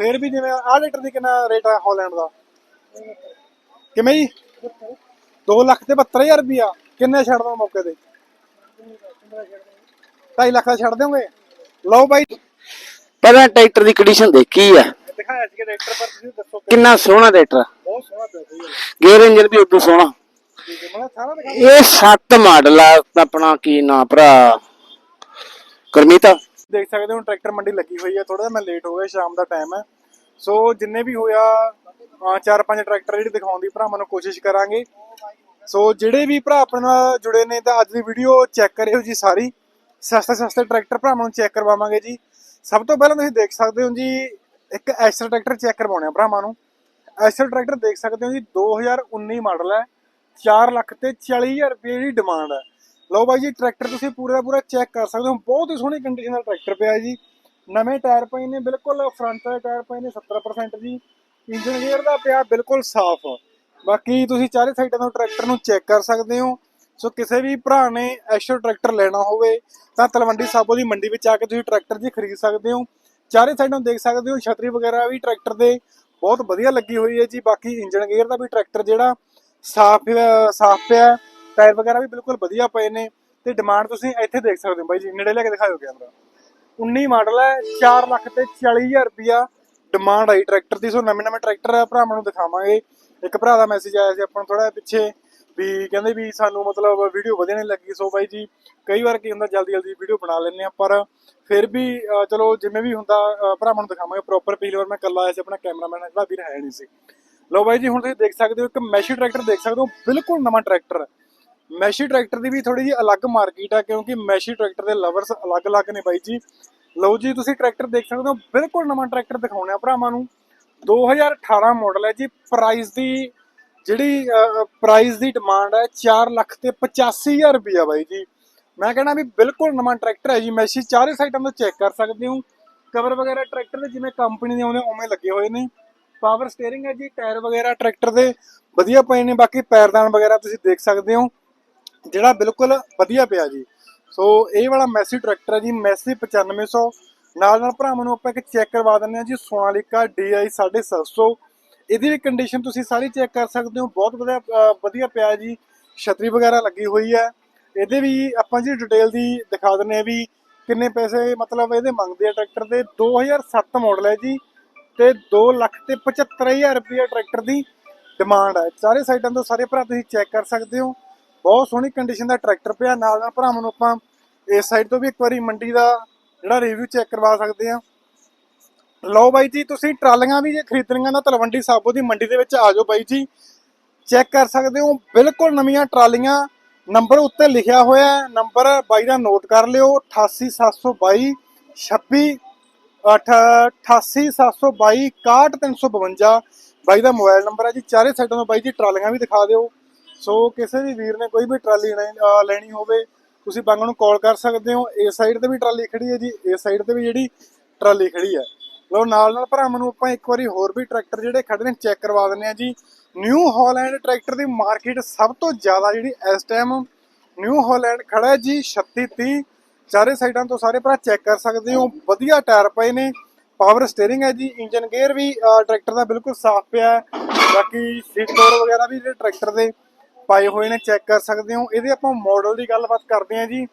ਫੇਰ ਵੀ ਜਿਵੇਂ ਆਹ ਲੀਟਰ ਦੀ ਕਿੰਨਾ ਰੇਟ ਆ ਹਾਲੈਂਡ ਦਾ? ਕਿਵੇਂ ਜੀ? 2 ਲੱਖ ਤੇ 72000 ਰੁਪਿਆ ਕਿੰਨੇ ਛੱਡ ਦੋ ਮੌਕੇ ਤੇ? 2.5 ਲੱਖ ਦਾ ਛੱਡ ਦਿਓਗੇ? ਲਓ ਬਾਈ। ਪਹਿਲਾਂ ਟਰੈਕਟਰ ਦੀ ਕੰਡੀਸ਼ਨ ਦੇਖੀ ਆ। ਦਿਖਾਇਆ ਸੀ ਟਰੈਕਟਰ ਪਰ ਤੁਸੀਂ ਦੱਸੋ ਕਿ ਕਿੰਨਾ ਸੋਹਣਾ ਟਰੈਕਟਰ ਬਹੁਤ ਸੋਹਣਾ ਗੇਅਰ ਇੰਜਨ ਵੀ ਉਦੋਂ ਸੋਹਣਾ। ਇਹ 7 ਮਾਡਲ ਆ ਆਪਣਾ ਕੀ ਨਾਂ ਭਰਾ? ਕਰਮੀਤਾ। ਦੇਖ ਸਕਦੇ ਹੋ ਟਰੈਕਟਰ ਮੰਡੀ ਲੱਗੀ ਹੋਈ ਹੈ ਥੋੜਾ ਜਿਹਾ ਮੈਂ ਲੇਟ ਹੋ ਗਿਆ, ਸ਼ਾਮ ਦਾ ਟਾਈਮ ਹੈ। ਸੋ ਜਿੰਨੇ ਵੀ ਹੋਇਆ ਚਾਰ ਪੰਜ ਟਰੈਕਟਰ ਜਿਹੜੇ ਦਿਖਾਉਣ ਦੀ ਭਰਾਵਾਂ ਨੂੰ ਕੋਸ਼ਿਸ਼ ਕਰਾਂਗੇ। ਸੋ ਜਿਹੜੇ ਵੀ ਭਰਾ ਆਪਣੇ ਨਾਲ ਜੁੜੇ ਨੇ, ਤਾਂ ਅੱਜ ਦੀ ਵੀਡੀਓ ਚੈੱਕ ਕਰਿਓ ਜੀ ਸਾਰੀ। ਸਸਤੇ ਸਸਤੇ ਟਰੈਕਟਰ ਭਰਾਵਾਂ ਨੂੰ ਚੈੱਕ ਕਰਵਾਵਾਂਗੇ ਜੀ। ਸਭ ਤੋਂ ਪਹਿਲਾਂ ਤੁਸੀਂ ਦੇਖ ਸਕਦੇ ਹੋ ਜੀ, ਇੱਕ ਐਸਰ ਟਰੈਕਟਰ ਚੈੱਕ ਕਰਵਾਉਣੇ ਆ ਭਰਾਵਾਂ ਨੂੰ। ਐਸਰ ਟਰੈਕਟਰ ਦੇਖ ਸਕਦੇ ਹੋ ਜੀ 2019 ਮਾਡਲ ਹੈ। 4 ਲੱਖ ਤੇ 40000 ਰੁਪਏ ਦੀ ਡਿਮਾਂਡ ਹੈ। ਲਓ ਬਾਈ ਜੀ, ਟਰੈਕਟਰ ਤੁਸੀਂ ਪੂਰਾ ਦਾ ਪੂਰਾ ਚੈੱਕ ਕਰ ਸਕਦੇ ਹੋ। ਬਹੁਤ ਹੀ ਸੋਹਣੀ ਕੰਡੀਸ਼ਨ ਦਾ ਟਰੈਕਟਰ ਪਿਆ ਜੀ। ਨਵੇਂ ਟਾਇਰ ਪਏ ਨੇ, ਬਿਲਕੁਲ ਫਰੰਟ ਦੇ ਟਾਇਰ ਪਏ ਨੇ 70% ਜੀ। ਇੰਜਨ ਗੇਅਰ ਦਾ ਪਿਆ ਬਿਲਕੁਲ ਸਾਫ਼। ਬਾਕੀ ਤੁਸੀਂ ਚਾਰੇ ਸਾਈਡਾਂ ਤੋਂ ਟਰੈਕਟਰ ਨੂੰ ਚੈੱਕ ਕਰ ਸਕਦੇ ਹੋ। ਸੋ ਕਿਸੇ ਵੀ ਭਰਾ ਨੇ ਐਸ਼ੋ ਟਰੈਕਟਰ ਲੈਣਾ ਹੋਵੇ, ਤਾਂ ਤਲਵੰਡੀ ਸਾਬੋ ਦੀ ਮੰਡੀ ਵਿੱਚ ਆ ਕੇ ਤੁਸੀਂ ਟਰੈਕਟਰ ਜੀ ਖਰੀਦ ਸਕਦੇ ਹੋ। ਚਾਰੇ ਸਾਈਡਾਂ ਦੇਖ ਸਕਦੇ ਹੋ, ਛਤਰੀ ਵਗੈਰਾ ਵੀ ਟਰੈਕਟਰ ਦੇ। ਬਹੁਤ ਵਧੀਆ ਲੱਗੀ ਹੋਈ ਹੈ ਜੀ। ਬਾਕੀ ਇੰਜਨ ਗੇਅਰ ਦਾ ਵੀ ਟਰੈਕਟਰ ਜਿਹੜਾ ਸਾਫ਼ ਸਾਫ਼ ਪਿਆ। ਟਾਇਰ ਵਗੈਰਾ ਵੀ ਬਿਲਕੁਲ ਵਧੀਆ ਪਏ ਨੇ ਤੇ ਡਿਮਾਂਡ ਤੁਸੀਂ ਇੱਥੇ ਦੇਖ ਸਕਦੇ ਹੋ ਬਾਈ ਜੀ, ਨੇੜੇ ਲੈ ਕੇ ਦਿਖਾਓ ਕੈਮਰਾ। 19 ਮਾਡਲ ਹੈ 4 ਲੱਖ ਤੇ 40000 ਰੁਪਿਆ ਡਿਮਾਂਡ ਆਈ ਟਰੈਕਟਰ ਦੀ। ਸੋ ਨਵੇਂ ਨਵੇਂ ਟਰੈਕਟਰ ਭਰਾਵਾਂ ਨੂੰ ਦਿਖਾਵਾਂਗੇ। ਇੱਕ ਭਰਾ ਦਾ ਮੈਸੇਜ ਆਇਆ ਸੀ ਆਪਾਂ ਨੂੰ ਥੋੜਾ ਪਿੱਛੇ ਵੀ ਕਹਿੰਦੇ ਵੀ ਸਾਨੂੰ ਮਤਲਬ ਵੀਡੀਓ ਵਧੀਆ ਨਹੀਂ ਲੱਗੀ। ਸੋ ਬਾਈ ਜੀ, ਕਈ ਵਾਰ ਕੀ ਹੁੰਦਾ ਜਲਦੀ ਜਲਦੀ ਵੀਡੀਓ ਬਣਾ ਲੈਂਦੇ ਆ ਪਰ ਫਿਰ ਵੀ ਚਲੋ ਜਿਵੇਂ ਵੀ ਹੁੰਦਾ ਭਰਾਵਾਂ ਨੂੰ ਦਿਖਾਵਾਂਗੇ। ਪ੍ਰੋਪਰ ਪਿਛਲੀ ਵਾਰ ਮੈਂ ਇਕੱਲਾ ਆਇਆ ਸੀ, ਆਪਣਾ ਕੈਮਰਾਮੈਨ ਜਿਹੜਾ ਵੀਰ ਹੈ ਨਹੀਂ ਸੀ। ਲਓ ਬਾਈ ਜੀ, ਹੁਣ ਤੁਸੀਂ ਦੇਖ ਸਕਦੇ ਹੋ, ਇੱਕ ਮੈਸ਼ੀ ਟਰੈਕਟਰ ਦੇਖ ਸਕਦੇ ਹੋ, ਬਿਲਕੁਲ ਨਵਾਂ ਟਰੈਕਟਰ ਮੈਸ਼ੀ ਟਰੈਕਟਰ ਦੀ ਵੀ ਥੋੜੀ ਜਿਹੀ ਅਲੱਗ ਮਾਰਕੀਟ ਆ, ਕਿਉਂਕਿ ਮੈਸ਼ੀ ਟਰੈਕਟਰ ਦੇ ਲਵਰਸ ਅਲੱਗ-ਅਲੱਗ ਨੇ ਬਾਈ ਜੀ। ਲਓ ਜੀ, ਤੁਸੀਂ ਟਰੈਕਟਰ ਦੇਖ ਸਕਦੇ ਹੋ, ਬਿਲਕੁਲ ਨਵਾਂ ਟਰੈਕਟਰ ਦਿਖਾਉਣੇ ਆ ਭਰਾਵਾਂ ਨੂੰ। 2018 ਮਾਡਲ ਹੈ ਜੀ ਪ੍ਰਾਈਸ ਦੀ ਜਿਹੜੀ ਪ੍ਰਾਈਸ ਦੀ ਡਿਮਾਂਡ ਹੈ 4 ਲੱਖ ਤੇ 85000 ਰੁਪਇਆ ਬਾਈ ਜੀ। ਮੈਂ ਕਹਿੰਦਾ ਵੀ ਬਿਲਕੁਲ ਨਵਾਂ ਟਰੈਕਟਰ ਹੈ ਜੀ, ਮੈਸ਼ੀ ਚਾਰੇ ਸਾਈਡਾਂ ਤੋਂ ਚੈੱਕ ਕਰ ਸਕਦੇ ਹੋ। ਕਵਰ ਵਗੈਰਾ ਟਰੈਕਟਰ ਦੇ, ਜਿਵੇਂ ਕੰਪਨੀ ਦੇ ਆਉਂਦੇ ਉਵੇਂ ਲੱਗੇ ਹੋਏ ਨੇ। ਪਾਵਰ ਸਟੀਅਰਿੰਗ ਹੈ ਜੀ ਟਾਇਰ ਵਗੈਰਾ ਟਰੈਕਟਰ ਦੇ, ਵਧੀਆ ਪਏ ਨੇ। ਬਾਕੀ ਪੈਰਦਾਨ ਵਗੈਰਾ ਤੁਸੀਂ ਦੇਖ ਸਕਦੇ ਹੋ। ਜਿਹੜਾ ਬਿਲਕੁਲ ਵਧੀਆ ਪਿਆ ਜੀ। ਸੋ ਇਹ ਵਾਲਾ ਮੈਸੀ ਟਰੈਕਟਰ ਹੈ ਜੀ, ਮੈਸੀ 9500 ਨਾਲ ਨਾਲ ਭਰਾਵਾਂ ਨੂੰ ਆਪਾਂ ਇੱਕ ਚੈੱਕ ਕਰਵਾ ਦਿੰਦੇ ਹਾਂ ਜੀ, ਸੋਨਾਲੀਕਾ DI 750 ਇਹਦੀ ਵੀ ਕੰਡੀਸ਼ਨ ਤੁਸੀਂ ਸਾਰੀ ਚੈੱਕ ਕਰ ਸਕਦੇ ਹੋ, ਬਹੁਤ ਵਧੀਆ ਵਧੀਆ ਪਿਆ ਜੀ। ਛਤਰੀ ਵਗੈਰਾ ਲੱਗੀ ਹੋਈ ਹੈ। ਇਹਦੇ ਵੀ ਆਪਾਂ ਜੀ ਡਿਟੇਲ ਦੀ ਦਿਖਾ ਦਿੰਦੇ ਹਾਂ ਵੀ ਕਿੰਨੇ ਪੈਸੇ, ਮਤਲਬ ਇਹਦੇ ਮੰਗਦੇ ਆ ਟਰੈਕਟਰ ਦੇ। 2007 ਮਾਡਲ ਹੈ ਜੀ ਤੇ 2 ਲੱਖ ਤੇ 75000 ਰੁਪਏ ਟਰੈਕਟਰ ਦੀ ਡਿਮਾਂਡ ਹੈ। ਸਾਰੇ ਸਾਈਡਾਂ ਤੋਂ ਸਾਰੇ ਭਰਾ ਤੁਸੀਂ ਚੈੱਕ ਕਰ ਸਕਦੇ ਹੋ। ਬਹੁਤ ਸੋਹਣੀ ਕੰਡੀਸ਼ਨ ਦਾ ਟਰੈਕਟਰ ਪਿਆ, ਨਾਲ ਨਾਲ ਭਰਾਵਾਂ ਨੂੰ ਆਪਾਂ ਇਸ ਸਾਈਡ ਤੋਂ ਵੀ ਇੱਕ ਵਾਰੀ ਮੰਡੀ ਦਾ ਜਿਹੜਾ ਰਿਵਿਊ ਚੈੱਕ ਕਰਵਾ ਸਕਦੇ ਆ ਲਓ ਬਾਈ ਜੀ, ਤੁਸੀਂ ਟਰਾਲੀਆਂ ਵੀ ਜੇ ਖਰੀਦਣੀਆਂ ਨਾ ਤਲਵੰਡੀ ਸਾਬੋ ਦੀ ਮੰਡੀ ਦੇ ਵਿੱਚ ਆ ਜਾਓ ਬਾਈ ਜੀ। ਚੈੱਕ ਕਰ ਸਕਦੇ ਹੋ, ਬਿਲਕੁਲ ਨਵੀਆਂ ਟਰਾਲੀਆਂ, ਨੰਬਰ ਉੱਤੇ ਲਿਖਿਆ ਹੋਇਆ ਹੈ, ਨੰਬਰ ਬਾਈ ਦਾ ਨੋਟ ਕਰ ਲਿਓ 88722 26 88722 61352 ਬਾਈ ਦਾ ਮੋਬਾਈਲ ਨੰਬਰ ਹੈ ਜੀ, ਚਾਰੇ ਸਾਈਡਾਂ ਤੋਂ ਬਾਈ ਜੀ ਟਰਾਲੀਆਂ ਵੀ ਦਿਖਾ ਦਿਓ। ਸੋ ਕਿਸੇ ਵੀ ਵੀਰ ਨੇ ਕੋਈ ਵੀ ਟਰਾਲੀ ਲੈ- ਲੈਣੀ ਹੋਵੇ, ਤੁਸੀਂ ਬੰਗ ਨੂੰ ਕਾਲ ਕਰ ਸਕਦੇ ਹੋ। ਇਸ ਸਾਈਡ ਤੇ ਵੀ ਟਰਾਲੀ ਖੜੀ ਹੈ ਜੀ, ਇਸ ਸਾਈਡ ਤੇ ਵੀ ਜਿਹੜੀ ਟਰਾਲੀ ਖੜੀ ਹੈ। ਲੋ ਨਾਲ ਨਾਲ ਭਰਾਵਾਂ ਨੂੰ ਆਪਾਂ ਇੱਕ ਵਾਰੀ ਹੋਰ ਵੀ ਟਰੈਕਟਰ ਜਿਹੜੇ ਖੜੇ ਨੇ ਚੈੱਕ ਕਰਵਾ ਦਿੰਦੇ ਆ ਜੀ। ਨਿਊ ਹਾਲੈਂਡ ਟਰੈਕਟਰ ਦੀ ਮਾਰਕੀਟ ਸਭ ਤੋਂ ਜ਼ਿਆਦਾ ਜਿਹੜੀ ਇਸ ਟਾਈਮ ਨਿਊ ਹਾਲੈਂਡ ਖੜਾ ਹੈ ਜੀ 3630 ਚਾਰੇ ਸਾਈਡਾਂ ਤੋਂ ਸਾਰੇ ਭਰਾ ਚੈੱਕ ਕਰ ਸਕਦੇ ਹੋ। ਵਧੀਆ ਟਾਇਰ ਪਏ ਨੇ ਪਾਵਰ ਸਟੀਅਰਿੰਗ ਹੈ ਜੀ ਇੰਜਨ ਗੇਅਰ ਵੀ ਟਰੈਕਟਰ ਦਾ ਬਿਲਕੁਲ ਸਾਫ਼ ਪਿਆ ਬਾਕੀ ਸੀਟ ਕਵਰ ਵਗੈਰਾ ਵੀ ਜਿਹੜੇ ਟਰੈਕਟਰ ਦੇ ਪਾਏ ਹੋਏ ਨੇ ਚੈੱਕ ਕਰ ਸਕਦੇ ਹੋ। ਇਹਦੇ ਆਪਾਂ ਮਾਡਲ ਦੀ ਗੱਲਬਾਤ ਕਰਦੇ ਹਾਂ ਜੀ।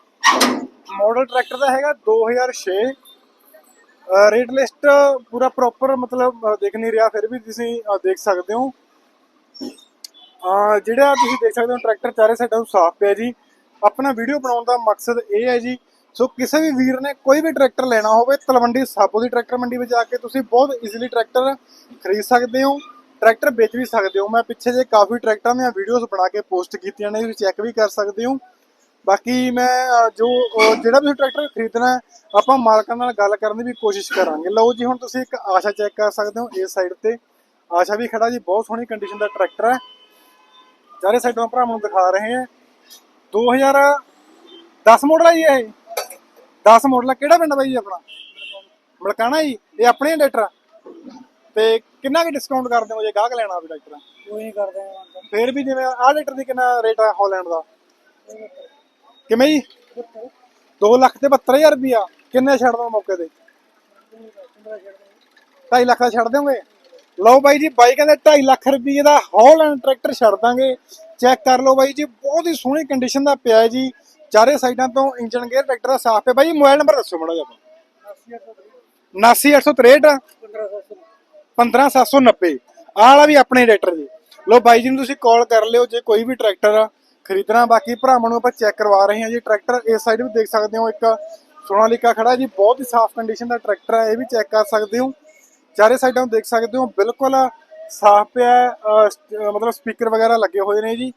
ਮਾਡਲ ਟਰੈਕਟਰ ਦਾ ਹੈਗਾ 2006 ਰੇਟ ਲਿਸਟ ਪੂਰਾ ਪ੍ਰੋਪਰ ਮਤਲਬ ਦੇਖ ਨਹੀਂ ਰਿਹਾ, ਫਿਰ ਵੀ ਤੁਸੀਂ ਦੇਖ ਸਕਦੇ ਹੋ। ਜਿਹੜਾ ਤੁਸੀਂ ਦੇਖ ਸਕਦੇ ਹੋ ਟਰੈਕਟਰ ਚਾਰੇ ਸਾਈਡਾਂ ਨੂੰ ਸਾਫ਼ ਪਿਆ ਜੀ। ਆਪਣਾ ਵੀਡੀਓ ਬਣਾਉਣ ਦਾ ਮਕਸਦ ਇਹ ਹੈ ਜੀ, ਸੋ ਕਿਸੇ ਵੀ ਵੀਰ ਨੇ ਕੋਈ ਵੀ ਟਰੈਕਟਰ ਲੈਣਾ ਹੋਵੇ, ਤਲਵੰਡੀ ਸਾਬੋ ਦੀ ਟਰੈਕਟਰ ਮੰਡੀ ਵਿੱਚ ਆ ਕੇ ਤੁਸੀਂ ਬਹੁਤ ਈਜ਼ੀਲੀ ਟਰੈਕਟਰ ਖਰੀਦ ਸਕਦੇ ਹੋ। ਟਰੈਕਟਰ ਵੇਚ ਵੀ ਸਕਦੇ ਹੋ। ਮੈਂ ਪਿੱਛੇ ਜੇ ਕਾਫੀ ਟਰੈਕਟਰਾਂ ਦੀਆਂ ਵੀਡੀਓਜ਼ ਬਣਾ ਕੇ ਪੋਸਟ ਕੀਤੀਆਂ ਨੇ, ਤੁਸੀਂ ਚੈੱਕ ਵੀ ਕਰ ਸਕਦੇ ਹੋ। ਬਾਕੀ ਮੈਂ ਜੋ ਜਿਹੜਾ ਵੀ ਟਰੈਕਟਰ ਖਰੀਦਣਾ ਆਪਾਂ ਮਾਲਕਾਂ ਨਾਲ ਗੱਲ ਕਰਨ ਦੀ ਵੀ ਕੋਸ਼ਿਸ਼ ਕਰਾਂਗੇ। ਲਓ ਜੀ, ਹੁਣ ਤੁਸੀਂ ਇੱਕ ਆਸ਼ਾ ਚੈੱਕ ਕਰ ਸਕਦੇ ਹੋ ਇਸ ਸਾਈਡ ਤੇ। ਆਸ਼ਾ ਵੀ ਖੜਾ ਜੀ, ਬਹੁਤ ਸੋਹਣੀ ਕੰਡੀਸ਼ਨ ਦਾ ਟਰੈਕਟਰ ਹੈ। ਚਾਰੇ ਸਾਈਡੋਂ ਭਰਾਵਾਂ ਨੂੰ ਦਿਖਾ ਰਹੇ ਹਾਂ। 2010 ਮਾਡਲ ਹੈ ਜੀ ਇਹ। 10 ਮਾਡਲ ਹੈ ਕਿਹੜਾ ਪਿੰਡ ਬਾਈ ਜੀ ਆਪਣਾ? ਮਲਕਾਣਾ ਜੀ, ਇਹ ਆਪਣੇ ਟਰੈਕਟਰ ਤੇ ਕਿੰਨਾ ਕੁ ਡਿਸਕਾਊਂਟ ਕਰਦੇ ਹੋ ਜੇ ਗਾਹਕ ਲੈਣਾ ਹੋਵੇ ਟਰੈਕਟਰ ਕੋਈ ਨਹੀਂ ਕਰਦੇ ਹਾਂ ਫੇਰ ਵੀ ਜਿਵੇਂ ਆਹ ਲੀਟਰ ਦੀ ਕਿੰਨਾ ਰੇਟ ਹੈ ਹਾਲੈਂਡ ਦਾ? ਕਿਵੇਂ ਜੀ? 2 ਲੱਖ ਤੇ 72000 ਰੁਪਿਆ ਕਿੰਨੇ ਛੱਡ ਦੋ ਮੌਕੇ ਤੇ? 2.5 ਲੱਖ ਦਾ ਛੱਡ ਦਿਓਗੇ? ਲਓ ਬਾਈ ਜੀ ਬਾਈ ਕਹਿੰਦੇ 2.5 ਲੱਖ ਰੁਪਏ ਦਾ ਹੌਲੈਂਡ ਟਰੈਕਟਰ ਛੱਡ ਦਾਂਗੇ। ਚੈੱਕ ਕਰ ਲਓ ਬਾਈ ਜੀ ਬਹੁਤ ਹੀ ਸੋਹਣੀ ਕੰਡੀਸ਼ਨ ਦਾ ਪਿਆ ਹੈ ਜੀ। ਚਾਰੇ ਸਾਈਡਾਂ ਤੋਂ ਇੰਜਨ ਗੇਅਰ ਟਰੈਕਟਰ ਦਾ ਸਾਫ਼ ਹੈ। ਬਾਈ ਮੋਬਾਈਲ ਨੰਬਰ ਦੱਸੋ ਮਾੜਾ 79863 15790 ਆਹ ਵਾਲਾ ਵੀ ਆਪਣੇ ਟਰੈਕਟਰ ਜੀ। ਲੋ ਬਾਈ ਜੀ ਨੂੰ ਤੁਸੀਂ ਕਾਲ ਕਰ ਲਿਓ, ਜੇ ਕੋਈ ਵੀ ਟਰੈਕਟਰ ਖਰੀਦਣਾ। ਬਾਕੀ ਭਰਾਵਾਂ ਨੂੰ ਆਪਾਂ ਚੈੱਕ ਕਰਵਾ ਰਹੇ ਹਾਂ ਜੀ। ਟਰੈਕਟਰ ਇਸ ਸਾਈਡ ਵੀ ਦੇਖ ਸਕਦੇ ਹੋ, ਇੱਕ ਸੋਨਾਲੀਕਾ ਖੜਾ ਜੀ। ਬਹੁਤ ਹੀ ਸਾਫ਼ ਕੰਡੀਸ਼ਨ ਦਾ ਟਰੈਕਟਰ ਹੈ ਇਹ ਵੀ ਚੈੱਕ ਕਰ ਸਕਦੇ ਹੋ। ਚਾਰੇ ਸਾਈਡਾਂ ਤੋਂ ਦੇਖ ਸਕਦੇ ਹੋ, ਬਿਲਕੁਲ ਸਾਫ਼ ਪਿਆ ਮਤਲਬ ਸਪੀਕਰ ਵਗੈਰਾ ਲੱਗੇ ਹੋਏ ਨੇ ਜੀ।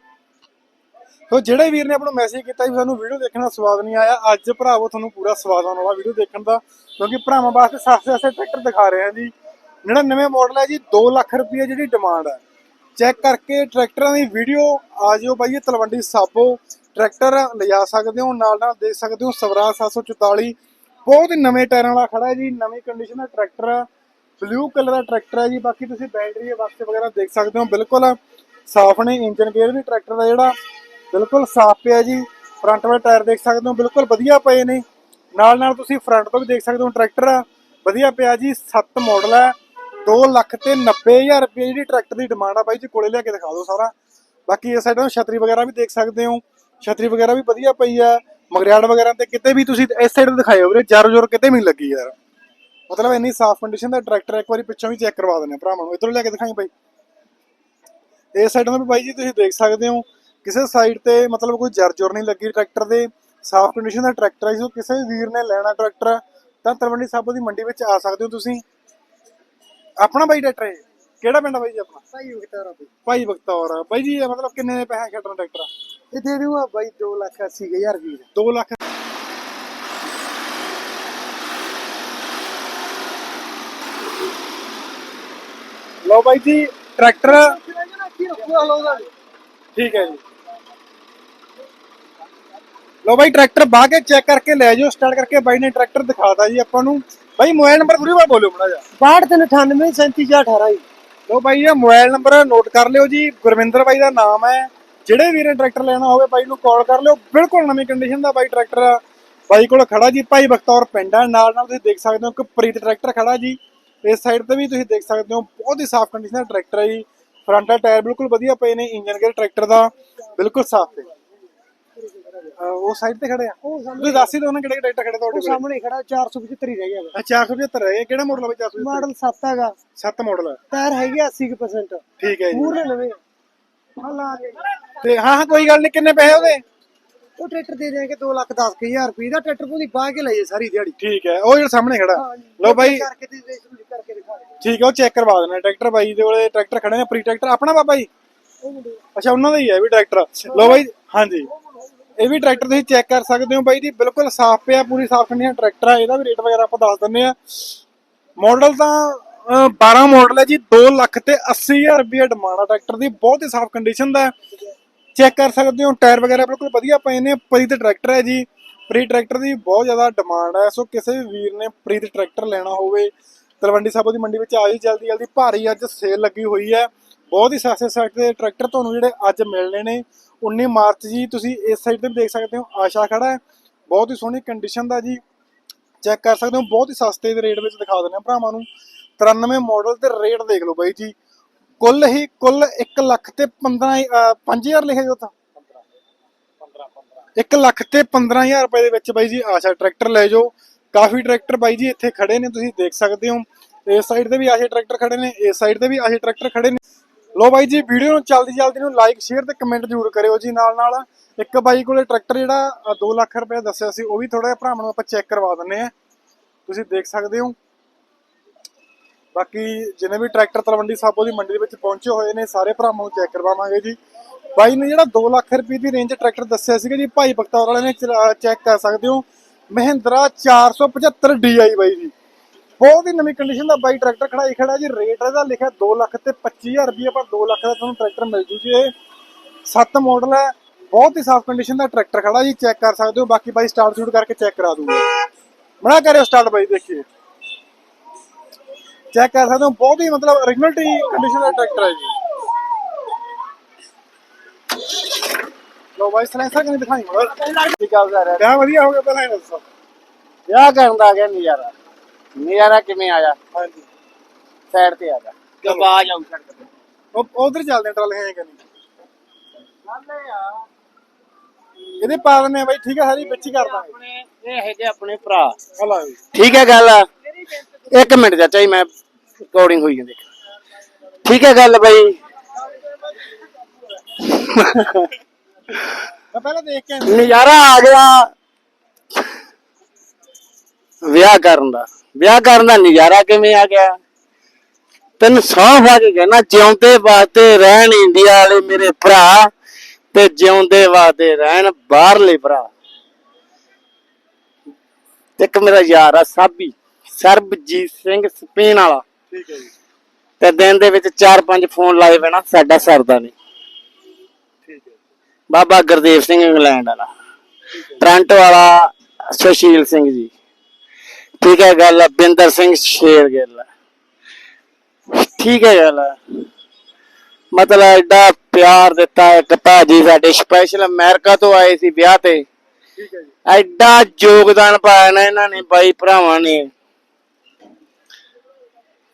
ਤੋ ਜਿਹੜੇ ਵੀਰ ਨੇ ਆਪਾਂ ਨੂੰ ਮੈਸੇਜ ਕੀਤਾ ਵੀ ਸਾਨੂੰ ਵੀਡੀਓ ਦੇਖਣ ਦਾ ਸਵਾਦ ਨਹੀਂ ਆਇਆ। ਅੱਜ ਭਰਾਵੋ, ਤੁਹਾਨੂੰ ਪੂਰਾ ਸਵਾਦ ਆਉਣ ਵਾਲਾ ਵੀਡੀਓ ਦੇਖਣ ਦਾ। ਕਿਉਂਕਿ ਭਰਾਵਾਂ ਵਾਸਤੇ ਸਸਤੇ ਸਸਤੇ ਟਰੈਕਟਰ ਦਿਖਾ ਰਹੇ ਹਾਂ ਜੀ। 99 ਮਾਡਲ ਹੈ ਜੀ 2 ਲੱਖ ਰੁਪਏ ਜਿਹੜੀ ਡਿਮਾਂਡ ਹੈ। ਚੈੱਕ ਕਰਕੇ ਟਰੈਕਟਰਾਂ ਦੀ ਵੀਡੀਓ ਆ ਜਿਓ ਬਾਈ, ਇਹ ਤਲਵੰਡੀ ਸਾਬੋ ਟਰੈਕਟਰ ਲਿਜਾ ਸਕਦੇ ਹੋ, ਨਾਲ ਨਾਲ ਦੇਖ ਸਕਦੇ ਹੋ ਸਵਰਾਜ 744 ਬਹੁਤ ਹੀ ਨਵੇਂ ਟਾਇਰਾਂ ਵਾਲਾ ਖੜਾ ਹੈ ਜੀ, ਨਵੀਂ ਕੰਡੀਸ਼ਨ ਦਾ ਟਰੈਕਟਰ ਹੈ। ਬਲੂ ਕਲਰ ਦਾ ਟਰੈਕਟਰ ਹੈ ਜੀ, ਬਾਕੀ ਤੁਸੀਂ ਬੈਟਰੀ ਵਾਸਤੇ ਵਗੈਰਾ ਦੇਖ ਸਕਦੇ ਹੋ, ਬਿਲਕੁਲ ਸਾਫ਼ ਨੇ ਇੰਜਨ ਗੇਅਰ ਵੀ ਟਰੈਕਟਰ ਦਾ ਜਿਹੜਾ, ਬਿਲਕੁਲ ਸਾਫ਼ ਪਿਆ ਜੀ। ਫਰੰਟ ਵਾਲੇ ਟਾਇਰ ਦੇਖ ਸਕਦੇ ਹੋ, ਬਿਲਕੁਲ ਵਧੀਆ ਪਏ ਨੇ। ਨਾਲ ਨਾਲ ਤੁਸੀਂ ਫਰੰਟ ਤੋਂ ਵੀ ਦੇਖ ਸਕਦੇ ਹੋ, ਟਰੈਕਟਰ ਵਧੀਆ ਪਿਆ ਜੀ 7 ਮਾਡਲ ਹੈ। 2 ਲੱਖ ਤੇ 90000 ਰੁਪਏ ਜਿਹੜੀ ਟਰੈਕਟਰ ਦੀ ਡਿਮਾਂਡ ਆ ਬਾਈ, ਜੀ ਕੋਲੇ ਲਿਆ ਕੇ ਦਿਖਾ ਦਿਓ ਸਾਰਾ। ਬਾਕੀ ਇਸ ਸਾਈਡ ਤੋਂ ਛਤਰੀ ਵਗੈਰਾ ਵੀ ਦੇਖ ਸਕਦੇ ਹੋ। ਛਤਰੀ ਵਗੈਰਾ ਵੀ ਵਧੀਆ ਪਈ ਆ। ਮਗਰਿਆੜ ਵਗੈਰਾ ਤੇ ਕਿਤੇ ਵੀ ਤੁਸੀਂ ਇਸ ਸਾਈਡ ਦਿਖਾਇਓ ਵੀਰੇ, ਜਰ ਜੋਰ ਕਿਤੇ ਵੀ ਨਹੀਂ ਲੱਗੀ ਯਾਰ। ਮਤਲਬ ਇੰਨੀ ਸਾਫ਼ ਕੰਡੀਸ਼ਨ ਦਾ ਟਰੈਕਟਰ ਇੱਕ ਵਾਰੀ ਪਿੱਛੋਂ ਵੀ ਚੈੱਕ ਕਰਵਾ ਦਿੰਦੇ ਆ ਭਰਾਵਾਂ ਨੂੰ ਇਧਰੋਂ ਲੈ ਕੇ ਦਿਖਾਈ ਬਾਈ। ਇਸ ਸਾਈਡ ਤੋਂ ਵੀ ਬਾਈ ਜੀ ਤੁਸੀਂ ਦੇਖ ਸਕਦੇ ਹੋ, ਕਿਸੇ ਸਾਈਡ ਤੇ ਮਤਲਬ ਕੋਈ ਜਰ ਜੋਰ ਨਹੀਂ ਲੱਗੀ ਟਰੈਕਟਰ ਦੇ। ਸਾਫ਼ ਕੰਡੀਸ਼ਨ ਦਾ ਟਰੈਕਟਰ ਹੈ ਸੋ ਕਿਸੇ ਵੀਰ ਨੇ ਲੈਣਾ ਟਰੈਕਟਰ ਤਾਂ ਤਲਵੰਡੀ ਸਾਬੋ ਦੀ ਮੰਡੀ ਵਿੱਚ ਆ ਸਕਦੇ ਹੋ ਤੁਸੀਂ। ਆਪਣਾ ਬਾਈ ਟਰੈਕਟਰ ਹੈ? ਕਿਹੜਾ ਪਿੰਡ ਆ ਬਾਈ ਜੀ ਆਪਣਾ? ਭਾਈ ਵਿਕਟੋਰਾ ਬਈ। ਭਾਈ ਬਖਤੌਰ। ਬਾਈ ਜੀ ਇਹ ਮਤਲਬ ਕਿੰਨੇ ਦੇ ਪੈਸੇ ਖੱਟਣਾ ਟਰੈਕਟਰ ਇਹ ਦੇ ਦੂੰਗਾ ਬਾਈ 2 ਲੱਖ 80 ਹਜ਼ਾਰ ਵੀਰ 2 ਲੱਖ ਲਓ ਬਾਈ ਜੀ ਟਰੈਕਟਰ ਠੀਕ ਹੈ ਜੀ। ਲਓ ਬਾਈ ਟਰੈਕਟਰ ਬਾਹ ਕੇ ਚੈੱਕ ਕਰਕੇ ਲੈ ਜਾਓ ਸਟਾਰਟ ਕਰਕੇ ਬਾਈ ਨੇ ਟਰੈਕਟਰ ਦਿਖਾਤਾ ਜੀ ਆਪਾਂ ਨੂੰ। ਬਾਈ ਮੋਬਾਈਲ ਨੰਬਰ ਪੂਰੀ ਵਾਰ ਬੋਲਿਓ ਮੜਾ ਜਾ 6298 3718 ਲੋ ਬਾਈ ਇਹ ਮੋਬਾਈਲ ਨੰਬਰ ਨੋਟ ਕਰ ਲਿਓ ਜੀ। ਗੁਰਵਿੰਦਰ ਬਾਈ ਦਾ ਨਾਮ ਹੈ। ਜਿਹੜੇ ਵੀਰੇ ਟਰੈਕਟਰ ਲੈਣਾ ਹੋਵੇ ਬਾਈ ਨੂੰ ਕਾਲ ਕਰ ਲਿਓ। ਬਿਲਕੁਲ ਨਵੀਂ ਕੰਡੀਸ਼ਨ ਦਾ ਬਾਈ ਟਰੈਕਟਰ ਆ। ਬਾਈ ਕੋਲ ਖੜਾ ਜੀ ਭਾਈ ਬਖਤੌਰ ਪਿੰਡ ਨਾਲ ਨਾਲ ਤੁਸੀਂ ਦੇਖ ਸਕਦੇ ਹੋ ਕਿ ਪ੍ਰੀਤ ਟਰੈਕਟਰ ਖੜਾ ਜੀ। ਇਸ ਸਾਈਡ ਤੇ ਵੀ ਤੁਸੀਂ ਦੇਖ ਸਕਦੇ ਹੋ ਬਹੁਤ ਹੀ ਸਾਫ਼ ਕੰਡੀਸ਼ਨ ਦਾ ਟਰੈਕਟਰ ਹੈ ਜੀ। ਫਰੰਟ ਟਾਇਰ ਬਿਲਕੁਲ ਵਧੀਆ ਪਏ ਨੇ ਇੰਜਨ ਗੇਅਰ ਟਰੈਕਟਰ ਦਾ। ਬਿਲਕੁਲ ਸਾਫ਼ ਹੈ। ਉਹ ਸਾਈਡ ਤੇ ਖੜੇ ਆ। ਉਹ ਤੁਸੀਂ ਦੱਸ ਹੀ ਦਿਓ ਨਾ ਕਿਹੜੇ ਟਰੈਕਟਰ ਖੜੇ ਤੁਹਾਡੇ ਉਹ ਕੋਲ। ਸਾਹਮਣੇ ਖੜਾ 475 ਹੀ ਰਹਿ ਗਿਆ ਵਾ। ਆ 475 ਹੈ ਇਹ ਕਿਹੜਾ ਮਾਡਲ ਹੈ 475 ਮਾਡਲ 7 ਹੈਗਾ। 7 ਮਾਡਲ ਹੈ ਟਾਇਰ ਹੈਗੇ 80% ਠੀਕ ਹੈ ਜੀ। ਮੂਰਲੇ ਨਵੇਂ ਹਾਂ ਲਾ ਕੇ। ਤੇ ਹਾਂ ਹਾਂ ਕੋਈ ਗੱਲ ਨਹੀਂ ਕਿੰਨੇ ਪੈਸੇ ਉਹਦੇ? ਉਹ ਟਰੈਕਟਰ ਦੇ ਦੇਣਗੇ 2 ਲੱਖ 10 ਹਜ਼ਾਰ ਰੁਪਏ ਦਾ ਟਰੈਕਟਰ ਪੂਰੀ ਬਾਹ ਕੇ ਲਈਏ ਸਾਰੀ ਦਿਹਾੜੀ। ਠੀਕ ਹੈ ਉਹ ਜਿਹੜਾ ਸਾਹਮਣੇ ਖੜਾ। ਲਓ ਬਾਈ। ਕਰਕੇ ਤੇ ਰੇਸ ਕਰਕੇ ਦਿਖਾ ਦੇ ਠੀਕ ਹੈ ਉਹ ਚੈੱਕ ਕਰਵਾ ਦੇਣਾ ਟਰੈਕਟਰ ਬਾਈ ਦੇ ਕੋਲੇ ਟਰੈਕਟਰ ਖੜੇ ਨੇ ਪ੍ਰੀ ਟਰੈਕਟਰ ਆਪਣਾ ਬਾਬਾ ਜੀ? ਉਹ ਮੁੰਡੇ ਅੱਛਾ ਉਹਨਾਂ ਦਾ ਹੀ ਹੈ ਵੀ ਟਰੈਕਟਰ। ਲਓ ਬਾਈ ਹਾਂਜੀ। ਇਹ ਵੀ ਟਰੈਕਟਰ ਤੁਸੀਂ ਚੈੱਕ ਕਰ ਸਕਦੇ ਹੋ ਬਾਈ ਜੀ ਬਿਲਕੁਲ ਸਾਫ਼ ਪਿਆ ਪੂਰੀ ਸਾਫ਼ ਕੰਡੀਸ਼ਨ ਟਰੈਕਟਰ ਆ ਇਹਦਾ ਵੀ ਰੇਟ ਵਗੈਰਾ ਆਪਾਂ ਦੱਸ ਦਿੰਨੇ ਆ ਮਾਡਲ ਤਾਂ ਅਹ, 12 ਮਾਡਲ ਹੈ ਜੀ 2 ਲੱਖ ਤੇ 80000 ਰੁਪਏ ਡਿਮਾਂਡ ਆ ਟਰੈਕਟਰ ਦੀ ਬਹੁਤ ਹੀ ਸਾਫ਼ ਕੰਡੀਸ਼ਨ ਦਾ ਚੈੱਕ ਕਰ ਸਕਦੇ ਹੋ ਟਾਇਰ ਵਗੈਰਾ ਬਿਲਕੁਲ ਵਧੀਆ ਪਏ ਨੇ ਪ੍ਰੀਤ ਟਰੈਕਟਰ ਹੈ ਜੀ। ਪ੍ਰੀਤ ਟਰੈਕਟਰ ਦੀ ਬਹੁਤ ਜ਼ਿਆਦਾ ਡਿਮਾਂਡ ਹੈ ਸੋ ਕਿਸੇ ਵੀ ਵੀਰ ਨੇ ਪ੍ਰੀਤ ਟਰੈਕਟਰ ਲੈਣਾ ਹੋਵੇ ਤਲਵੰਡੀ ਸਾਬੋ ਦੀ ਮੰਡੀ ਵਿੱਚ ਆਈ ਜਲਦੀ ਜਲਦੀ ਭਾਰੀ ਅੱਜ ਸੇਲ ਲੱਗੀ ਹੋਈ ਹੈ। ਬਹੁਤ ਹੀ ਸਸਤੇ ਸਸਤੇ ਟਰੈਕਟਰ ਤੁਹਾਨੂੰ ਜਿਹੜੇ ਅੱਜ ਮਿਲਣੇ ਨੇ 19 ਮਾਰਚ ਜੀ, ਤੁਸੀਂ ਇਸ ਸਾਈਡ ਤੇ ਵੀ ਦੇਖ ਸਕਦੇ ਹੋ, ਆਸ਼ਾ ਖੜਾ ਹੈ। ਬਹੁਤ ਹੀ ਸੋਹਣੀ ਕੰਡੀਸ਼ਨ ਦਾ ਜੀ। ਚੈੱਕ ਕਰ ਸਕਦੇ ਹੋ, ਬਹੁਤ ਹੀ ਸਸਤੇ ਦੇ ਰੇਟ ਵਿੱਚ ਦਿਖਾ ਦਿੰਦੇ ਆ ਭਰਾਵਾਂ ਨੂੰ। 93 ਮਾਡਲ ਤੇ ਰੇਟ ਦੇਖ ਲਓ ਬਾਈ ਜੀ। ਕੁੱਲ ਹੀ, ਕੁੱਲ 1 ਲੱਖ ਤੇ 15 5000 ਲਿਖਿਆ ਜੋ ਤਾਂ। 1 ਲੱਖ ਤੇ 15000 ਰੁਪਏ ਦੇ ਵਿੱਚ ਬਾਈ ਜੀ ਆਸ਼ਾ ਟਰੈਕਟਰ ਲੈ ਜਾਓ। ਕਾਫੀ ਟਰੈਕਟਰ ਬਾਈ ਜੀ ਇੱਥੇ ਖੜੇ ਨੇ, ਤੁਸੀਂ ਦੇਖ ਸਕਦੇ ਹੋ। ਇਸ ਸਾਈਡ ਤੇ ਵੀ ਆਸ਼ੇ ਟਰੈਕਟਰ ਖੜੇ ਨੇ, ਇਸ ਸਾਈਡ ਤੇ ਵੀ ਆਸ਼ੇ ਟਰੈਕਟਰ ਖੜੇ ਨੇ। ਲੋ ਬਾਈ ਜੀ, ਵੀਡੀਓ ਨੂੰ ਜਲਦੀ ਜਲਦੀ ਨੂੰ ਲਾਈਕ ਸ਼ੇਅਰ ਤੇ ਕਮੈਂਟ ਜ਼ਰੂਰ ਕਰਿਓ ਜੀ। ਨਾਲ ਨਾਲ ਇੱਕ ਬਾਈ ਕੋਲੇ ਟਰੈਕਟਰ ਜਿਹੜਾ 2 ਲੱਖ ਰੁਪਏ ਦੱਸਿਆ ਸੀ, ਉਹ ਵੀ ਥੋੜਾ ਜਿਹਾ ਭਰਾਵਾਂ ਨੂੰ ਆਪਾਂ ਚੈੱਕ ਕਰਵਾ ਦਿੰਨੇ ਆ ਤੁਸੀਂ ਦੇਖ ਸਕਦੇ ਹੋ। ਬਾਕੀ ਜਿਨੇ ਵੀ ਟਰੈਕਟਰ ਤਲਵੰਡੀ ਸਾਬੋ ਦੀ ਮੰਡੀ ਦੇ ਵਿੱਚ ਪਹੁੰਚੇ ਹੋਏ ਨੇ, ਸਾਰੇ ਭਰਾਵਾਂ ਨੂੰ ਚੈੱਕ ਕਰਵਾਵਾਂਗੇ ਜੀ। ਬਾਈ ਨੇ ਜਿਹੜਾ 2 ਲੱਖ ਰੁਪਏ ਦੀ ਰੇਂਜ ਟਰੈਕਟਰ ਦੱਸਿਆ ਸੀਗਾ ਜੀ, ਭਾਈ ਬਖਤੌਰ ਵਾਲੇ ਨੇ ਚੈੱਕ ਕਰ ਸਕਦੇ ਹੋ। ਮਹਿੰਦਰਾ 475 DI ਬਾਈ ਜੀ। ਬਹੁਤ ਹੀ ਨਵੀਂ ਕੰਡੀਸ਼ਨ ਦਾ ਬਾਈ ਟਰੈਕਟਰ ਖੜਾਈ ਖੜਾ ਜੀ। ਰੇਟ ਇਹਦਾ ਲਿਖਿਆ 2 ਲੱਖ ਤੇ 25000 ਰੁਪਏ ਪਰ 2 ਲੱਖ ਦਾ ਤੁਹਾਨੂੰ ਟਰੈਕਟਰ ਮਿਲ ਜੂ ਜੀ। ਇਹ 7 ਮਾਡਲ ਹੈ। ਬਹੁਤ ਹੀ ਸਾਫ਼ ਕੰਡੀਸ਼ਨ ਦਾ ਟਰੈਕਟਰ ਖੜਾ ਜੀ। ਚੈੱਕ ਕਰ ਸਕਦੇ ਹੋ। ਬਾਕੀ ਬਾਈ ਸਟਾਰਟ ਸ਼ੂਟ ਕਰਕੇ ਚੈੱਕ ਕਰਾ ਦੂੰਗਾ। ਬਣਾ ਕਰਿਓ ਸਟਾਰਟ ਬਾਈ ਦੇਖੀਏ। ਚੈੱਕ ਕਰ ਸਕਦੇ ਹੋ। ਬਹੁਤ ਹੀ ਮਤਲਬ originality ਕੰਡੀਸ਼ਨ ਦਾ ਟਰੈਕਟਰ ਹੈ ਜੀ। ਲੋ ਬਾਈ ਸਲੈਂਸਰ ਕਿਵੇਂ ਦਿਖਾਈ? ਮੜਾ ਕੀ ਚੱਲਦਾ ਰਿਹਾ ਕਿਆ ਵਧੀਆ ਹੋ ਗਿਆ ਪਹਿਲਾਂ ਇਹ ਦੱਸੋ। ਵਿਆਹ ਕਰਨ ਦਾ ਗਿਆ ਨਜ਼ਾਰਾ? ਨਜ਼ਾਰਾ ਕਿਵੇਂ ਆਇਆ ਹਾਂਜੀ। ਸਾਈਡ ਤੇ ਆ ਜਾ ਚਲੋ। ਆਵਾਜ਼ ਆਉ ਸੜਕ ਤੇ। ਉਹ ਉਧਰ ਚੱਲਦੇ ਆ ਟਰਾਲੀਆਂ ਐ ਕਰਨੀ ਇਹਦੇ ਪਾ ਆ ਬਾਈ ਠੀਕ ਆ ਸਾਰੀ ਵਿੱਚ ਹੀ ਕਰ ਦਾਂਗੇ। ਆਪਣੇ ਇਹ ਹੈਗੇ ਆਪਣੇ ਭਰਾ। ਹਲਾ ਜੀ। ਠੀਕ ਹੈ ਗੱਲ। ਇੱਕ ਮਿੰਟ ਚਾਚਾ ਜੀ ਮੈਂ ਰਿਕਾਰਡਿੰਗ ਹੋਈ ਜਾਂਦੀ ਠੀਕ ਹੈ ਗੱਲ ਬਾਈ। ਮੈਂ ਪਹਿਲਾਂ ਦੇਖ ਕੇ। ਨਜ਼ਾਰਾ ਆ ਗਿਆ। ਵਿਆਹ ਕਰਨ ਦਾ। ਵਿਆਹ ਕਰਨ ਦਾ ਨਜ਼ਾਰਾ ਕਿਵੇਂ ਆ ਗਿਆ? ਤੈਨੂੰ ਸੌਂਫ ਆ ਕੇ ਕਹਿਣਾ ਜਿਉਂਦੇ ਵਾਸਤੇ ਰਹਿਣ ਇੰਡੀਆ ਵਾਲੇ ਮੇਰੇ ਭਰਾ ਤੇ ਜਿਉਂਦੇ ਵਾਸਤੇ ਰਹਿਣ ਬਾਹਰਲੇ ਭਰਾ। ਇੱਕ ਮੇਰਾ ਯਾਰ ਆ ਸਾਬੀ ਸਰਬਜੀਤ ਸਿੰਘ ਸਪੇਨ ਵਾਲਾ। ਠੀਕ ਹੈ ਜੀ। ਤੇ ਦਿਨ ਦੇ ਵਿੱਚ 4-5 ਫੋਨ ਲਾਏ ਪੈਣਾ ਸਾਡਾ ਸਰਦਾ ਨਹੀਂ। ਠੀਕ ਹੈ ਬਾਬਾ ਗੁਰਦੇਵ ਸਿੰਘ ਇੰਗਲੈਂਡ ਵਾਲਾ। ਟ੍ਰਾਂਟੋ ਵਾਲਾ ਸੁਸ਼ੀਲ ਸਿੰਘ ਜੀ। ਠੀਕ ਹੈ ਗੱਲ ਬਿੰਦਰ ਸਿੰਘ ਸ਼ੇਰਗਿੱਲ ਠੀਕ ਹੈ ਗੱਲ ਮਤਲਬ ਐਡਾ ਪਿਆਰ ਦਿੱਤਾ ਇੱਕ ਭਾਜੀ ਸਾਡੇ ਸਪੈਸ਼ਲ ਅਮਰੀਕਾ ਤੋਂ ਆਏ ਸੀ ਵਿਆਹ ਤੇ। ਠੀਕ ਹੈ ਜੀ। ਐਡਾ ਯੋਗਦਾਨ ਪਾਇਆ ਨਾ ਇਹਨਾਂ ਨੇ ਬਾਈ ਭਰਾਵਾਂ ਨੇ।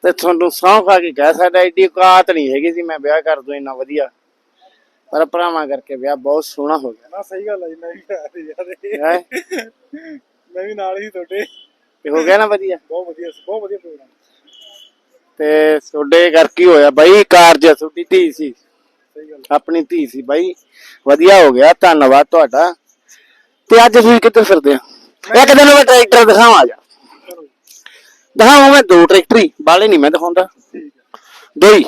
ਤੇ ਤੁਹਾਨੂੰ ਸਹੁੰ ਖਾ ਕੇ ਕਹਿ ਸਕਦਾ ਐਡੀ ਔਕਾਤ ਨਹੀਂ ਹੈਗੀ ਸੀ ਮੈਂ ਵਿਆਹ ਕਰ ਦੂੰ ਇੰਨਾ ਵਧੀਆ। ਪਰ ਭਰਾਵਾਂ ਕਰਕੇ ਵਿਆਹ ਬਹੁਤ ਸੋਹਣਾ ਹੋ ਗਿਆ। ਨਾ ਸਹੀ ਗੱਲ ਹੈ ਜੀ ਮੈਂ ਵੀ ਆ ਰਹੀ ਯਾਰ ਮੈਂ ਵੀ ਨਾਲ ਹੀ ਤੁਹਾਡੇ। ਤੇ ਹੋ ਗਿਆ ਨਾ ਵਧੀਆ? ਬਹੁਤ ਵਧੀਆ ਬਹੁਤ ਵਧੀਆ ਪ੍ਰੋਗਰਾਮ ਤੇ ਤੁਹਾਡੇ ਕਰਕੇ ਹੀ ਹੋਇਆ? ਬਾਈ ਕਾਰਜ ਤੁਹਾਡੀ ਧੀ ਸੀ। ਸਹੀ ਗੱਲ ਆਪਣੀ ਧੀ ਸੀ ਬਾਈ। ਵਧੀਆ ਹੋ ਗਿਆ ਧੰਨਵਾਦ ਤੁਹਾਡਾ। ਤੇ ਅੱਜ ਤੁਸੀਂ ਕਿੱਥੇ ਫਿਰਦੇ ਆ ਇੱਕ ਦਿਨ ਮੈਂ ਟਰੈਕਟਰ ਦਿਖਾਵਾਂ ਜਾ ਦਿਖਾਵਾਂ ਮੈਂ ਦੋ ਟਰੈਕਟਰ ਹੀ ਬਾਲੇ ਨਹੀਂ ਮੈਂ ਦਿਖਾਉਂਦਾ। ਦੋ ਹੀ।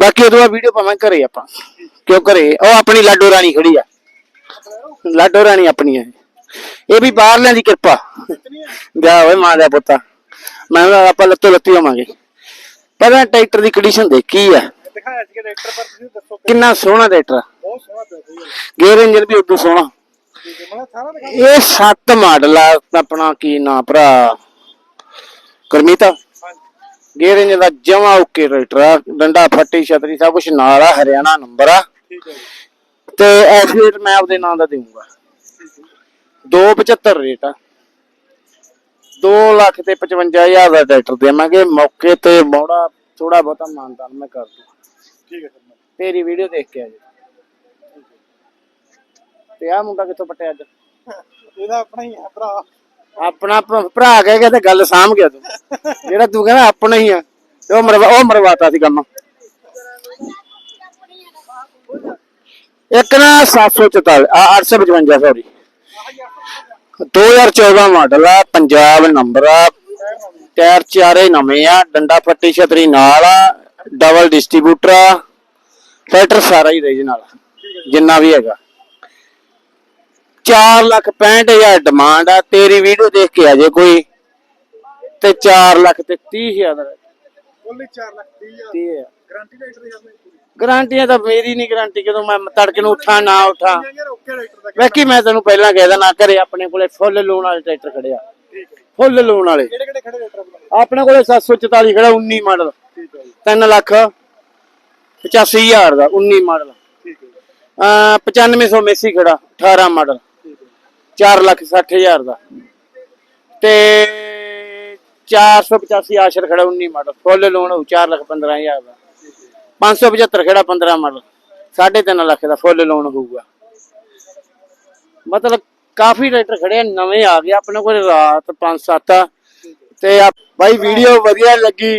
ਬਾਕੀ ਉਹਦੋਂ ਬਾਅਦ ਵੀਡੀਓ ਪਾਵਾਂ ਘਰੇ ਆਪਾਂ। ਕਿਉਂ ਘਰੇ? ਉਹ ਆਪਣੀ ਲਾਡੋ ਰਾਣੀ ਖੜੀ ਆ। ਲਾਡੋ ਰਾਣੀ ਆਪਣੀ ਹੈ ਇਹ ਵੀ ਬਾਹਰਲਿਆਂ ਦੀ ਕਿਰਪਾ। ਜਾ ਓਏ ਮਾਂ ਦਾ ਪੁੱਤਾ। ਮੈਂ ਕਿਹਾ ਆਪਾਂ ਲੱਤੋ ਲੱਤੀ ਹੋਵਾਂਗੇ। ਪਹਿਲਾਂ ਟਰੈਕਟਰ ਦੀ ਕੰਡੀਸ਼ਨ ਦੇਖੀ ਆ। ਮੈਂ ਦਿਖਾਇਆ ਸੀ ਡਾਇਰੈਕਟਰ ਪਰ ਤੁਸੀਂ ਦੱਸੋ ਕਿੰਨਾ ਸੋਹਣਾ ਟਰੈਕਟਰ ਬਹੁਤ ਸੋਹਣਾ। ਗੇਅਰ ਇੰਜਨ ਵੀ ਉਦੋਂ ਸੋਹਣਾ। ਇਹ ਸੱਤ ਮਾਡਲ ਆ। ਆਪਣਾ ਕੀ ਨਾਂ ਭਰਾ? ਕਰਮੀਤਾ। ਗੇਅਰ ਇੰਜਨ ਦਾ ਜਮਾ ਓਕੇ ਟਰੈਕਟਰ ਆ। ਡੰਡਾ ਫੱਟੀ ਛਤਰੀ ਸਭ ਕੁਝ ਨਾਲ ਆ। ਹਰਿਆਣਾ ਨੰਬਰ ਆ। ਤੇ ਐਕਸੀਡੈਂਟ ਮੈਂ ਆਪਦੇ ਨਾਂ ਦਾ ਦੇਵਾਂਗਾ 275 ਰੇਟ ਆ। 2 ਲੱਖ ਤੇ 55000 ਦਾ ਟਰੈਕਟਰ ਦੇਵਾਂਗੇ। ਮੌਕੇ ਤੇ ਮੋੜਾ ਥੋੜਾ ਬਹੁਤਾ ਮਾਨਤਾਨ ਮੈਂ ਕਰ ਦੂੰ। ਠੀਕ ਹੈ ਸਰ। ਤੇਰੀ ਵੀਡੀਓ ਦੇਖ ਕੇ ਆ ਜਾ ਤੇ ਆ ਮੁੰਡਾ ਕਿੱਥੋਂ ਪਟਿਆ ਅੱਜ? ਇਹਦਾ ਆਪਣਾ ਹੀ ਹੈ ਭਰਾ। ਆਪਣਾ ਭ- ਭਰਾ ਕਹਿ ਕੇ ਤੇ ਗੱਲ ਸਾਂਭ ਗਿਆ ਤੂੰ। ਜਿਹੜਾ ਤੂੰ ਕਹਿੰਦਾ ਆਪਣਾ ਹੀ ਆ ਤੇ ਉਹ ਮਰਵਾ ਉਹ ਮਰਵਾਤਾ ਸੀ ਕੰਮ। ਇੱਕ ਨਾ 744 ਆ 855 ਸੌਰੀ 2014 ਮਾਡਲ ਆ ਪੰਜਾਬ ਨੰਬਰ ਆ ਟਾਇਰ ਚਾਰੇ ਨਵੇਂ ਆ ਡੰਡਾ ਫੱਟੀ ਛਤਰੀ ਨਾਲ ਆ ਡਬਲ ਡਿਸਟ੍ਰੀਬਿਊਟਰ ਆ ਟਰੈਕਟਰ ਸਾਰਾ ਹੀ ਰੀਜਨਲ ਜਿੰਨਾ ਵੀ ਹੈਗਾ। 4 ਲੱਖ 65000 ਡਿਮਾਂਡ ਆ ਤੇਰੀ ਵੀਡੀਓ ਦੇਖ ਕੇ ਆ ਜੇ ਕੋਈ ਤੇ 4 ਲੱਖ ਤੇ 30000 ਦਾ। ਓਨਲੀ 4 ਲੱਖ 30 ਹਜ਼ਾਰ। ਤੀਹ ਹਜ਼ਾਰ। ਗਾਰੰਟੀ ਡਾਇਰੈਕਟਰ ਦੀ ਪੂਰੀ ਗਾਰੰਟੀਆਂ ਤਾਂ ਮੇਰੀ ਨਹੀਂ ਗਾਰੰਟੀ ਕਦੋਂ ਮੈਂ ਤੜਕੇ ਨੂੰ ਉੱਠਾਂ ਨਾ ਉੱਠਾਂ। ਵੇਖੀ ਮੈਂ ਤੈਨੂੰ ਪਹਿਲਾਂ ਕਹਿ ਦੇਣਾ ਘਰੇ ਆਪਣੇ ਕੋਲੇ ਫੁੱਲ ਲੋਨ ਵਾਲੇ ਟਰੈਕਟਰ ਖੜੇ ਆ। ਠੀਕ ਹੈ। ਫੁੱਲ ਲੋਨ ਵਾਲੇ। ਕਿਹੜੇ ਕਿਹੜੇ ਖੜੇ ਡਾਇਰੈਕਟਰ ਬਣਾ ਆਪਣੇ ਕੋਲੇ 744 ਖੜਾ 19 ਮਾਡਲ। ਠੀਕ ਹੈ ਜੀ। 3 ਲੱਖ 85000 ਦਾ 19 ਮਾਡਲ। ਠੀਕ ਹੈ ਜੀ। ਅ 9500 ਮੇਸੀ ਖੜਾ 18 ਮਾਡਲ। ਠੀਕ ਹੈ 4 ਲੱਖ 60000 ਦਾ। ਤੇ 485 ਆਸ਼ਰ ਖੜਾ 19 ਮਾਡਲ। ਫੁੱਲ ਲੋਨ ਹੋਊ 4 ਲੱਖ 15000 ਦਾ। 575 ਖੜਾ 15 ਮਾਡਲ 3.5 ਲੱਖ ਦਾ ਫੁੱਲ ਲੋਨ ਹੋਊਗਾ। ਮਤਲਬ ਕਾਫੀ ਟਰੈਕਟਰ ਖੜੇ ਆ ਨਵੇਂ ਆ ਗਏ ਆਪਣੇ ਕੋਲ ਰਾਤ 5-7 ਆ। ਤੇ ਆ ਬਾਈ ਵੀਡੀਓ ਵਧੀਆ ਲੱਗੀ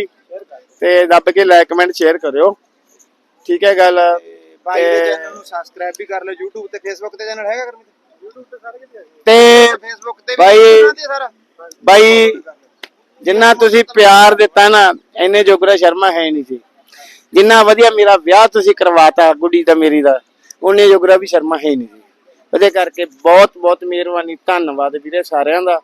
ਤੇ ਦੱਬ ਕੇ ਲਾਈਕ ਕਮੈਂਟ ਸ਼ੇਅਰ ਕਰਿਓ। ਠੀਕ ਹੈ ਗੱਲ। ਬਾਈ ਦੇ ਤੇ- ਚੈਨਲ ਨੂੰ ਸਬਸਕ੍ਰਾਈਬ ਵੀ ਕਰ ਲਓ YouTube ਤੇ Facebook ਤੇ ਚੈਨਲ ਹੈਗਾ ਕਰਮੀ? YouTube ਤੇ ਸਾਰੇ ਕਿਤੇ ਹੈ ਤੇ Facebook ਤੇ ਬਾਈ- ਵੀ ਉਹਨਾਂ ਤੇ ਸਾਰਾ। ਬਾਈ ਜਿੰਨਾ ਤੁਸੀਂ ਪਿਆਰ ਦਿੱਤਾ ਨਾ ਐਨੇ ਜੋਗਰਾ ਸ਼ਰਮਾ ਹੈ ਨਹੀਂ ਸੀ। ਜਿੰਨਾ ਵਧੀਆ ਮੇਰਾ ਵਿਆਹ ਤੁਸੀਂ ਕਰਵਾਤਾ, ਗੁੱਡੀ ਦਾ ਮੇਰੀ ਦਾ, ਉਹਨੇ ਜੋਗਰਾ ਵੀ ਸ਼ਰਮਾ ਹੈ ਨਹੀਂ। ਸੀ ਉਹਦੇ ਕਰਕੇ ਬਹੁਤ ਬਹੁਤ ਮਿਹਰਬਾਨੀ, ਧੰਨਵਾਦ ਵੀਰੇ ਸਾਰਿਆਂ ਦਾ।